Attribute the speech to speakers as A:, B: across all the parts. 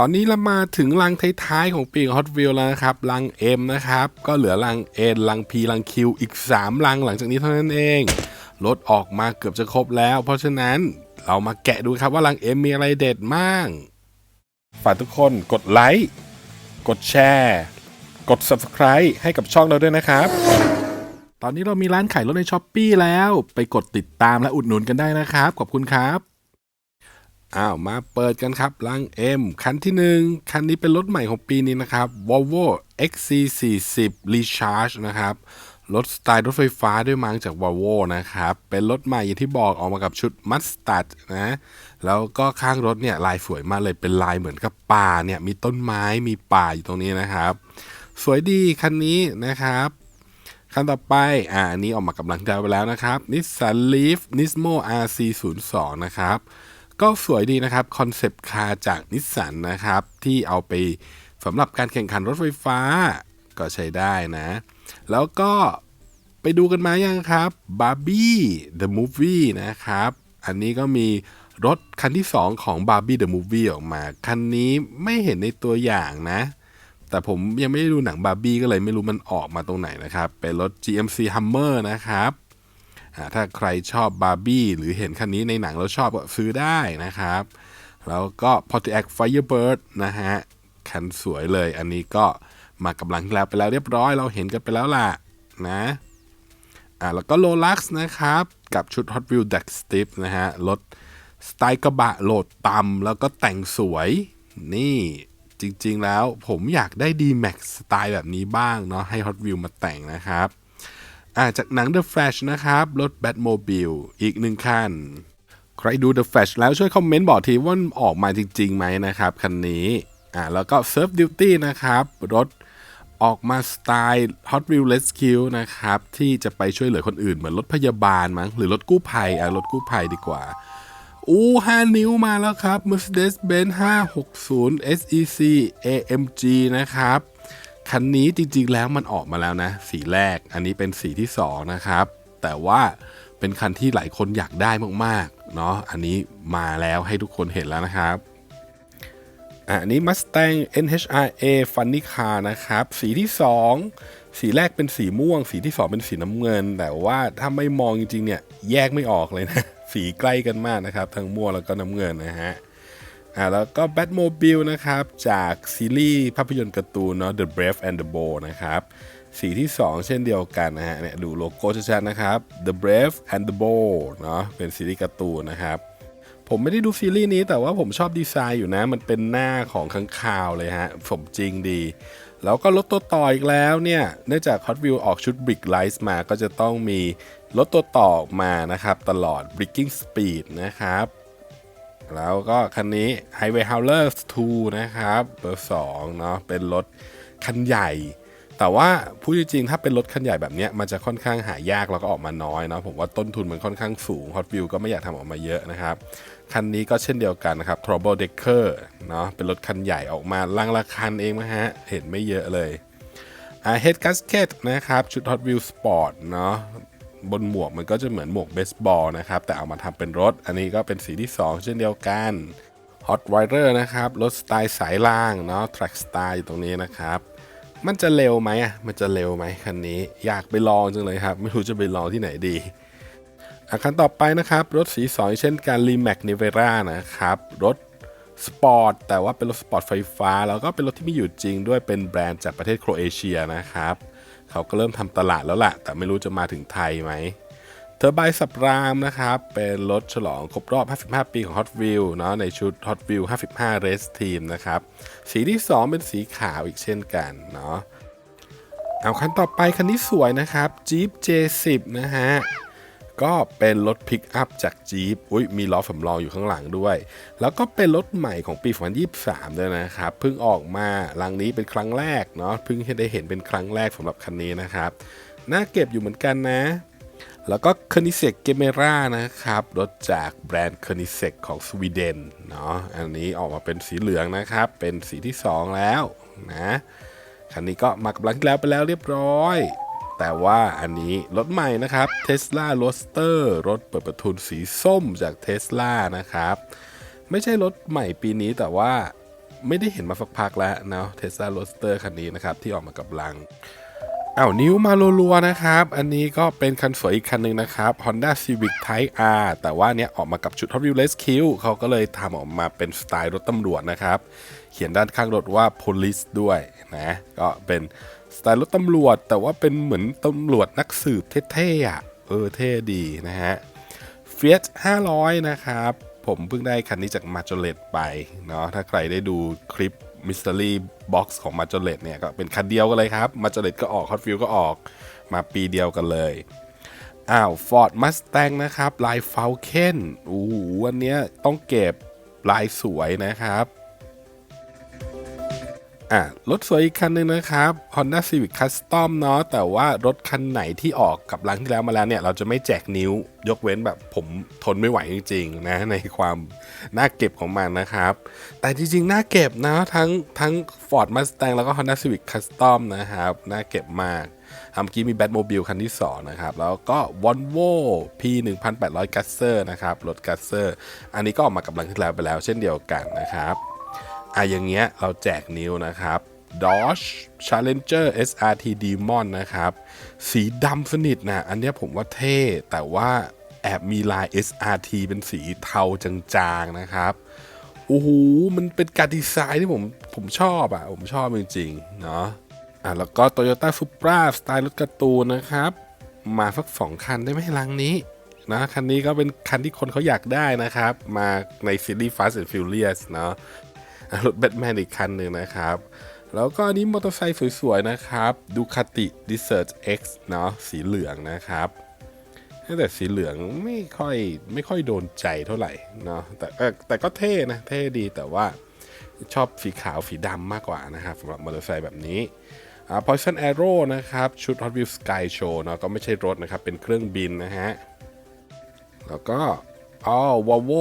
A: ตอนนี้เรามาถึงลังท้ายๆของปีฮอตวิลแล้วนะครับลัง M นะครับ ก็เหลือลัง N ลัง P ลัง Q อีก3ลังหลังจากนี้เท่านั้นเอง รถออกมาเกือบจะครบแล้ว เพราะฉะนั้นเรามาแกะดูครับว่าลัง M มีอะไรเด็ดบ้างฝากทุกคนกดไลค์ กดแชร์ กด Subscribe ให้กับช่องเราด้วยนะครับ ตอนนี้เรามีร้านขายรถในช้อปปีแล้ว ไปกดติดตามและอุดหนุนกันได้นะครับ ขอบคุณครับ อ้าวมาเปิดกันครับลัง M คันที่หนึ่งคันนี้เป็นรถใหม่ของปีนี้นะครับ Volvo XC40 Recharge นะครับ รถสไตล์รถไฟฟ้าด้วยมั้งจาก Volvo นะครับ เป็นรถใหม่อย่างที่บอกออกมากับชุด Mustard นะ แล้วก็ข้างรถเนี่ยลายสวยมากเลยเป็นลายเหมือนกับป่าเนี่ย มีต้นไม้มีป่าอยู่ตรงนี้นะครับ สวยดีคันนี้นะครับคันต่อไป อ่านนี้ออกมากำลังใจไปแล้วนะครับ Nissan Leaf Nismo RC02 นะครับ ก็สวยดีนะครับคอนเซปต์คาร์จากนิสสันนะครับ ที่เอาไปสำหรับการแข่งขันรถไฟฟ้าก็ใช้ได้นะ แล้วก็ไปดูกันมายังครับ Barbie the Movie นะครับ อันนี้ก็มีรถคันที่ 2 ของ Barbie the Movie ออกมา คันนี้ไม่เห็นในตัวอย่างนะ แต่ผมยังไม่ได้ดูหนังบาร์บี้ก็เลยไม่รู้มันออกมาตรงไหนนะครับ เป็นรถ GMC Hummer นะครับ ถ้าใครชอบบาร์บี้หรือเห็นคันนี้ในหนังแล้วชอบก็ซื้อได้นะครับ แล้วก็ Pontiac Firebird นะฮะคันสวยเลย อันนี้ก็มากำลังแล้วไปแล้วเรียบร้อยเราเห็นกันไปแล้วล่ะนะอ่าแล้วก็ Rolex นะครับ กับชุด Hot Wheel Deck Stiff นะฮะรถสไตล์กระบะโหลดต่ำแล้วก็แต่งสวย นี่จริงๆแล้วผมอยากได้ D-Max สไตล์แบบนี้บ้างเนาะให้ Hot Wheel มาแต่งนะครับ อ่าจากหนัง The Flash นะครับ รถ Batmobile อีกหนึ่งคัน ใครดู The Flash แล้วช่วยคอมเมนต์บอกทีว่าออกมาจริงๆไหมนะครับ คันนี้อ่าแล้วก็ Surf Duty นะครับ รถออกมาสไตล์ Hot Wheels Rescue นะครับ ที่จะไปช่วยเหลือคนอื่นเหมือนรถพยาบาลมั้งหรือรถกู้ภัยอะรถกู้ภัยดีกว่าอู้5นิ้วมาแล้วครับ Mercedes-Benz 560 SEC AMG นะครับ คันนี้จริงๆแล้วมันออกมาแล้วนะ สีแรกอันนี้เป็นสีที่2นะครับ แต่ว่าเป็นคันที่หลายคนอยากได้มากๆเนาะอันนี้มาแล้วให้ทุกคนเห็นแล้วนะครับอันนี้ Mustang NHRA Funny Car นะครับ สีที่ 2 สีแรกเป็นสีม่วง สีที่ 2 เป็นสีน้ำเงิน แต่ว่าถ้าไม่มองจริงๆเนี่ยแยกไม่ออกเลยนะ สีใกล้กันมากนะครับ ทั้งม่วงแล้วก็น้ำเงินนะฮะ อ่าแล้วก็ Batmobile นะครับ จากซีรีส์ภาพยนตร์การ์ตูนเนาะ The Brave and the Bold นะครับสีที่ 2 เช่นเดียวกันนะฮะเนี่ยดูโลโก้ชัดๆนะครับ The Brave and the Bold เนาะเป็นซีรีส์การ์ตูนนะครับ ผมไม่ได้ดูซีรีส์นี้แต่ว่าผมชอบดีไซน์อยู่นะ มันเป็นหน้าของข้างคาวเลยฮะสมจริงดี แล้วก็รถตัวต่ออีกแล้วเนี่ย เนื่องจาก Hot Wheels ออกชุด Brick Lights มาก็จะต้องมีรถตัวต่อออกมานะครับ ตลอด Breaking Speed นะครับ แล้วก็คันนี้ Highway Howler 2 นะครับเบอร์2เนาะเป็นรถคันใหญ่ แต่ว่าพูดจริงๆ ถ้าเป็นรถคันใหญ่แบบนี้มันจะค่อนข้างหายากแล้วก็ออกมาน้อยเนาะผมว่าต้นทุนมันค่อนข้างสูง Hot Wheel ก็ไม่อยากทำออกมาเยอะนะครับ คันนี้ก็เช่นเดียวกันนะครับ Trouble Decker เนาะเป็นรถคันใหญ่ออกมาลังละคันเองนะฮะเห็นไม่เยอะเลยอ่า Head Gasket นะครับ ชุด Hot Wheels Sport เนาะ บนหมวกมันก็จะเหมือนหมวกเบสบอลนะครับ แต่เอามาทำเป็นรถ อันนี้ก็เป็นสีที่ 2 เช่นเดียวกัน Hot Rider นะครับ รถสไตล์สายล่างเนาะ Track Style อยู่ตรงนี้นะครับ มันจะเร็วไหมอะ มันจะเร็วไหมคันนี้ อยากไปลองจังเลยครับ ไม่รู้จะไปลองที่ไหนดีอาคันต่อไปนะครับ รถสีสองเช่นการ r e m a x n i v e r a นะครับ รถสปอร์ตแต่ว่าเป็นรถสปอร์ตไฟฟ้า แล้วก็เป็นรถที่มีอยู่จริงด้วยเป็นแบรนด์จากประเทศโครเอเชียนะครับ เขาก็เริ่มทำตลาดแล้วล่ะ แต่ไม่รู้จะมาถึงไทยไหมเทอร์ไบสับรามนะครับ เป็นรถฉลองครบรอบ 55 ปีของ Hot Wheel เนาะในชุด Hot Wheel 55 Race Team นะครับ สีที่ 2 เป็นสีขาวอีกเช่นกันเนาะเอาคันต่อไปคันนี้สวยนะครับ Jeep J10 นะฮะ ก็เป็นรถพิกอัพจาก Jeep อุ้ยมีล้อสำรองอยู่ข้างหลังด้วย แล้วก็เป็นรถใหม่ของปี 2023 ด้วยนะครับ เพิ่งออกมาลังนี้เป็นครั้งแรกเนาะเพิ่งได้เห็นเป็นครั้งแรกสำหรับคันนี้นะครับน่าเก็บอยู่เหมือนกันนะ แล้วก็ค o นิเซกเกเมรานะครับ รถจากแบรนด์ค o นิเซกของสวีเดนเนาะอันนี้ออกมาเป็นสีเหลืองนะครับ เป็นสีที่ 2 แล้วนะคันนี้ก็มากับลังแล้วไปแล้วเรียบร้อย แต่ว่าอันนี้รถใหม่นะครับ Tesla Roadster รถเปิดประทุนสีส้มจาก Tesla นะครับ ไม่ใช่รถใหม่ปีนี้แต่ว่าไม่ได้เห็นมาสักพักแล้วเนาะเทสลาโรสเตอร์คันนี้นะครับ ที่ออกมากับลังอ้าวนิ้วมารัวๆนะครับ อันนี้ก็เป็นคันสวยอีกคันหนึ่งนะครับ Honda Civic Type R แต่ว่าเนี้ยออกมากับชุด Hot Wheels Rescue เขาก็เลยทำออกมาเป็นสไตล์รถตำรวจนะครับ เขียนด้านข้างรถว่า police ด้วยนะ ก็เป็น สไตล์รถตำรวจ แต่ว่าเป็นเหมือนตำรวจนักสืบเท่ๆอะเออเท่ดีนะฮะ Fiat 500 นะครับ ผมเพิ่งได้คันนี้จากมาจเลตไปเนาะถ้าใครได้ดูคลิปมิส Mystery Box ของมาจเลตเนี่ยก็เป็นคันเดียวกันเลยครับมาจเลตก็ออก Hot Wheels ก็ออกมาปีเดียวกันเลยอ้าว Ford Mustang นะครับ ลาย Falcon โอ้โหวันนี้ต้องเก็บลายสวยนะครับ อะรถสวยอีกคันหนึ่งนะครับ Honda Civic Custom เนาะแต่ว่ารถคันไหนที่ออกกับลังที่แล้วมาแล้วเนี่ย เราจะไม่แจกนิ้วยกเว้นแบบผมทนไม่ไหวจริงๆนะในความน่าเก็บของมันนะครับ แต่จริงๆ น่าเก็บนะทั้งทั้ง Ford Mustang แล้วก็ Honda Civic Custom นะครับ น่าเก็บมากอะเมื่อกี้มี Batmobile คันที่ 2 นะครับ แล้วก็ Volvo P 1 8 0 0 Gasser นะครับ รถ Gasser อันนี้ก็ออกมากับลังที่แล้วไปแล้วเช่นเดียวกันนะครับ อะอย่างเงี้ยเราแจกนิ้วนะครับ Dodge Challenger SRT Demon นะครับ สีดำสนิทนะอันเนี้ยผมว่าเท่ แต่ว่าแอบมีลาย SRT เป็นสีเทาจางๆนะครับ โอ้โห มันเป็นการดีไซน์ที่ผมผมชอบอะ ผมชอบจริงๆ เนาะอะแล้วก็ Toyota Supra สไตล์รถการ์ตูนนะครับ มาสักสองคันได้ไหมลังนี้นะคันนี้ก็เป็นคันที่คนเขาอยากได้นะครับ มาในซีรีส์ Fast and Furious เนาะ รถแบทแมนอีกคันหนึ่งนะครับ แล้วก็อันนี้มอเตอร์ไซค์สวยๆนะครับดูคาติ d e s e r t X เนาะสีเหลืองนะครับแต่สีเหลืองไม่ค่อยไม่ค่อยโดนใจเท่าไหร่เนาะแต่แต่ก็เท่นะเท่ดีแต่ว่าชอบสีขาวสีดำมากกว่านะครับสำหรับมอเตอร์ไซค์แบบนี้อ่า Poison Arrow นะครับ ชุด Hot Wheels Sky Show เนาะก็ไม่ใช่รถนะครับ เป็นเครื่องบินนะฮะ แล้วก็อ๋อวอลโว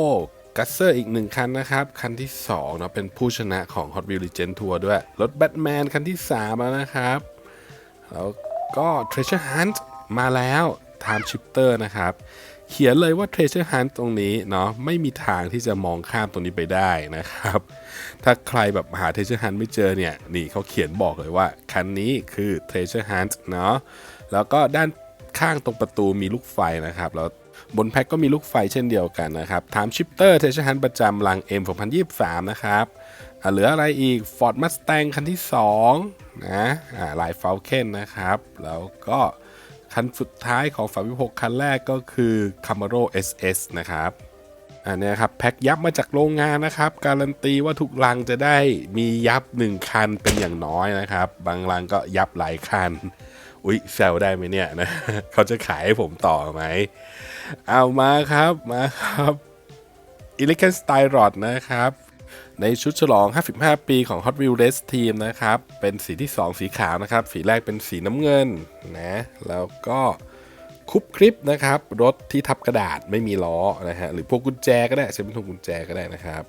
A: กัสเซอร์อีกหนึ่งคันนะครับ คันที่2เนาะเป็นผู้ชนะของ Hot Wheels Legend Tour ด้วย รถแบทแมนคันที่ 3 แล้วนะครับ แล้วก็ Treasure Hunt มาแล้ว Time Shifter นะครับ เขียนเลยว่า Treasure Hunt ตรงนี้เนาะไม่มีทางที่จะมองข้ามตรงนี้ไปได้นะครับ ถ้าใครแบบหา Treasure Hunt ไม่เจอเนี่ย นี่เขาเขียนบอกเลยว่า คันนี้คือ Treasure Hunt เนาะแล้วก็ด้านข้างตรงประตูมีลูกไฟนะครับ แล้ว บนแพ็กก็มีลูกไฟเช่นเดียวกันนะครับ Time Shifter Treasure Hunt ประจำลัง M 2023 นะครับเหลืออะไรอีก Ford Mustang คันที่ 2 นะลาย Falcon นะครับ แล้วก็คันสุดท้ายของฝาวิภกคันแรกก็คือ Camaro SS นะครับอันเนี้ยครับแพ็คยับมาจากโรงงานนะครับ การันตีว่าทุกลังจะได้มียับ 1 คันเป็นอย่างน้อยนะครับ บางลังก็ยับหลายคัน อุ๊ยแซวได้ไหมเนี่ยนะเขาจะขายให้ผมต่อไหมเอามาครับมาครับ e l e g a n t Style Rod นะครับ ในชุดฉลอง 55 ปีของ Hot Wheels Race Team นะครับ เป็นสีที่ 2 สีขาวนะครับ สีแรกเป็นสีน้ำเงินนะ แล้วก็คุบคลิปนะครับ รถที่ทับกระดาษไม่มีล้อนะฮะ หรือพวกกุญแจก็ได้ใช้เป็นพวกกุญแจก็ได้นะครับ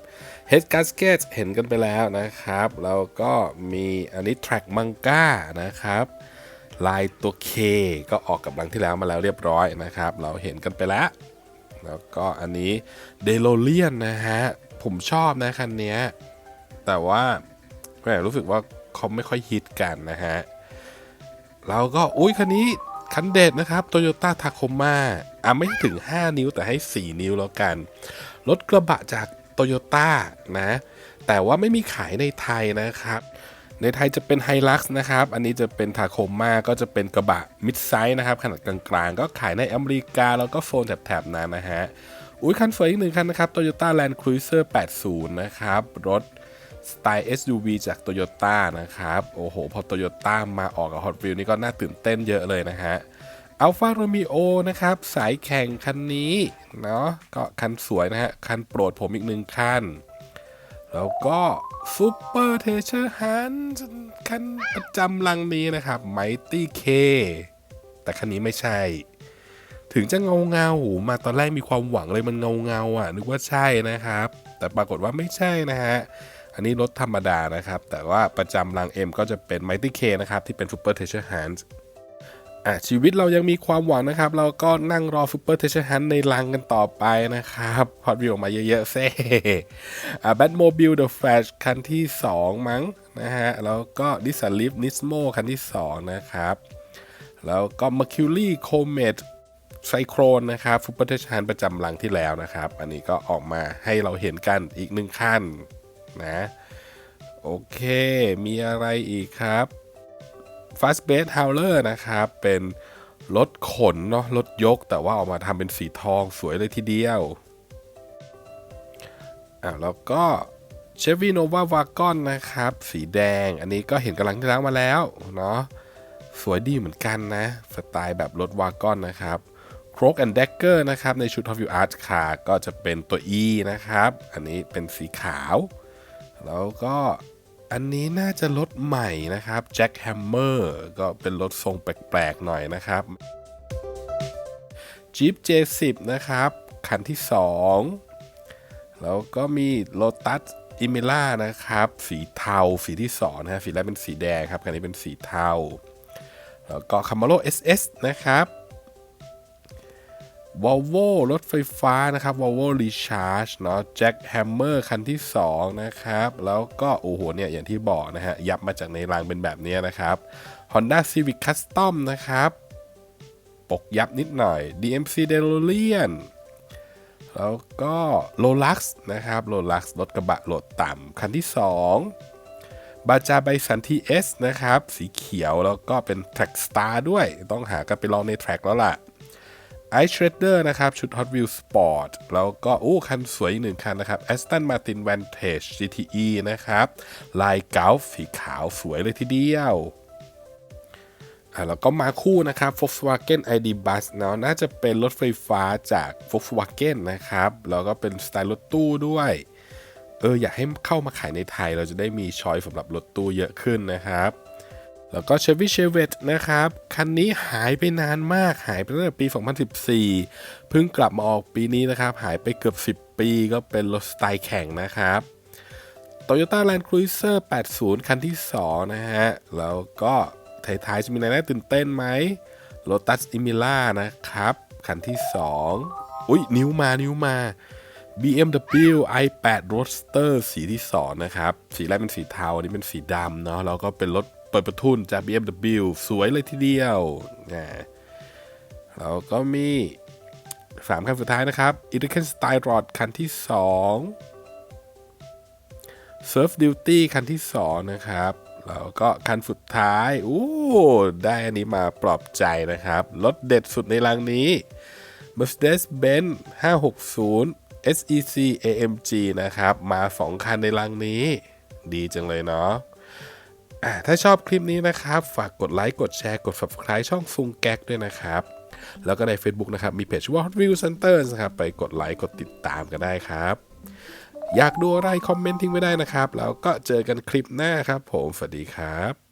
A: Head Gasket เห็นกันไปแล้วนะครับ แล้วก็มีอันนี้ Track Manga นะครับ ลายตัว K ก็ออกกับลังที่แล้วมาแล้วเรียบร้อยนะครับ เราเห็นกันไปแล้ว แล้วก็อันนี้เดโ o เลียนนะฮะ ผมชอบนะคันนี้ แต่ว่าแหมรู้สึกว่าเขาไม่ค่อยฮิตกันนะฮะแล้วก็ อุ้ยคันนี้คันเด็ดนะครับ Toyota Tacoma อะไม่ถึง 5 นิ้วแต่ให้ 4 นิ้วแล้วกัน รถกระบะจาก Toyota นะ แต่ว่าไม่มีขายในไทยนะครับ ในไทยจะเป็น h i l u x นะครับ อันนี้จะเป็นทาโคมาก็จะเป็นกระบะมิดไซส์นะครับ ขนาดกลางๆ ก็ขายในอเมริกา แล้วก็โซนแถบๆนั้นนะฮะ อุ้ยคันสวยอีกหนึ่งคันนะครับ Toyota Land Cruiser 80 นะครับ รถสไตล์ SUV จาก Toyota นะครับ โอ้โห พอ Toyota มาออกกับ Hot Wheels นี่ก็น่าตื่นเต้นเยอะเลยนะฮะ Alfa Romeo นะครับ สายแข่งคันนี้ เนาะก็คันสวยนะฮะ คันโปรดผมอีกหนึ่งคัน แล้วก็ซูเปอร์เทเชอร์ฮันคันประจำลังนี้นะครับ Mighty K แต่คันนี้ไม่ใช่ ถึงจะเงาเงาๆมาตอนแรกมีความหวังเลยมันเงาเงาอะ นึกว่าใช่นะครับ แต่ปรากฏว่าไม่ใช่นะฮะ อันนี้รถธรรมดานะครับ แต่ว่าประจำรัง M ก็จะเป็น Mighty K นะครับ ที่เป็น Super Treasure Hunt อ่ะชีวิตเรายังมีความหวังนะครับ เราก็นั่งรอซูเปอร์เทชฮันในรังกันต่อไปนะครับฮอตวิวออกมาเยอะๆเซ่อะแบทโมบิลเดอะแฟชคันที่ 2 มั้งนะฮะ แล้วก็ดิสันลิฟนิสโมคันที่ 2 นะครับ แล้วก็ Mercury Comet ไซโครนนะครับซูเปอร์เทชันประจำรังที่แล้วนะครับ อันนี้ก็ออกมาให้เราเห็นกันอีกหนึ่งขั้นนะ โอเค มีอะไรอีกครับ Fast b a s e Howler นะครับ เป็นรถขนเนาะรถยกแต่ว่าออกมาทำเป็นสีทองสวยเลยทีเดียวอ่าแล้วก็ Chevy Nova Wagon นะครับ สีแดงอันนี้ก็เห็นกำลังที่ล้างมาแล้วเนาะสวยดีเหมือนกันนะ สไตล์แบบรถวากอนนะครับ c r o k and Dagger นะครับ ในชุด Top View Art Car ก็จะเป็นตัว E นะครับ อันนี้เป็นสีขาว แล้วก็ อันนี้น่าจะรถใหม่นะครับ Jack Hammer ก็เป็นรถทรงแปลกๆหน่อยนะครับ Jeep J10 นะครับ คันที่ 2 แล้วก็มี Lotus i m e l a นะครับ สีเทาสีที่2นะฮะสีแรกเป็นสีแดงครับคันนี้เป็นสีเทา แล้วก็ Camaro SS นะครับ Volvo รถไฟฟ้านะครับ Volvo Recharge เนาะ Jack Hammer คันที่ 2 นะครับ แล้วก็โอ้โหเนี่ยอย่างที่บอกนะฮะ ยับมาจากในรางเป็นแบบนี้นะครับ Honda Civic Custom นะครับ ปกยับนิดหน่อย DMC DeLorean แล้วก็ Rolex นะครับ Rolex รถกระบะโหลดต่ำคันที่ 2 บาจาไบสันทีเอสนะครับ สีเขียวแล้วก็เป็น Track Star ด้วย ต้องหากันไปลองใน Track แล้วล่ะ Ice Shredder นะครับ ชุด Hot Wheels Sport แล้วก็โอ้คันสวยอีกหนึ่งคันนะครับ Aston Martin Vantage GTE นะครับ ลายกาสีขาวสวยเลยทีเดียวอะแล้วก็มาคู่นะครับ Volkswagen ID Bus เนาะน่าจะเป็นรถไฟฟ้าจาก Volkswagen นะครับ แล้วก็เป็นสไตล์รถตู้ด้วย เออ อยากให้เข้ามาขายในไทยเราจะได้มีช้อยสำหรับรถตู้เยอะขึ้นนะครับ แล้วก็ Chevy c h e v e t นะครับ คันนี้หายไปนานมากหายไปตั้งแต่ปี 2014 เพิ่งกลับมาออกปีนี้นะครับ หายไปเกือบ 10 ปีก็เป็นรถสไตล์แข่งนะครับ Toyota Land Cruiser 80 คันที่ 2 นะฮะ แล้วก็ท้ายๆจะมีอะไรน่าตื่นเต้นไหม Lotus Emira นะครับ คันที่ 2 อุ้ยนิ้วมานิ้วมา BMW i8 Roadster สีที่ 2 นะครับ สีแรกเป็นสีเทา อันนี้เป็นสีดำเนาะแล้วก็เป็นรถ เปิดประทุนจาก BMW สวยเลยทีเดียวนะแล้วก็มี 3 คันสุดท้ายนะครับ e d i c a n Style Rod คันที่ 2 Surf Duty คันที่ 2 นะครับ แล้วก็คันสุดท้ายอู้ได้อันนี้มาปลอบใจนะครับ รถเด็ดสุดในรังนี้ Mercedes-Benz 560 SEC AMG นะครับ มา 2 คันในรังนี้ ดีจังเลยเนาะ ถ้าชอบคลิปนี้นะครับ ฝากกดไลค์กดแชร์กด Subscribe ช่องซุงแก๊กด้วยนะครับ แล้วก็ใน Facebook นะครับ มีเพจว่า Hot View Center นะครับ ไปกดไลค์กดติดตามกันได้ครับ อยากดูอะไรคอมเมนต์ทิ้งไว้ได้นะครับ แล้วก็เจอกันคลิปหน้าครับ ผมสวัสดีครับ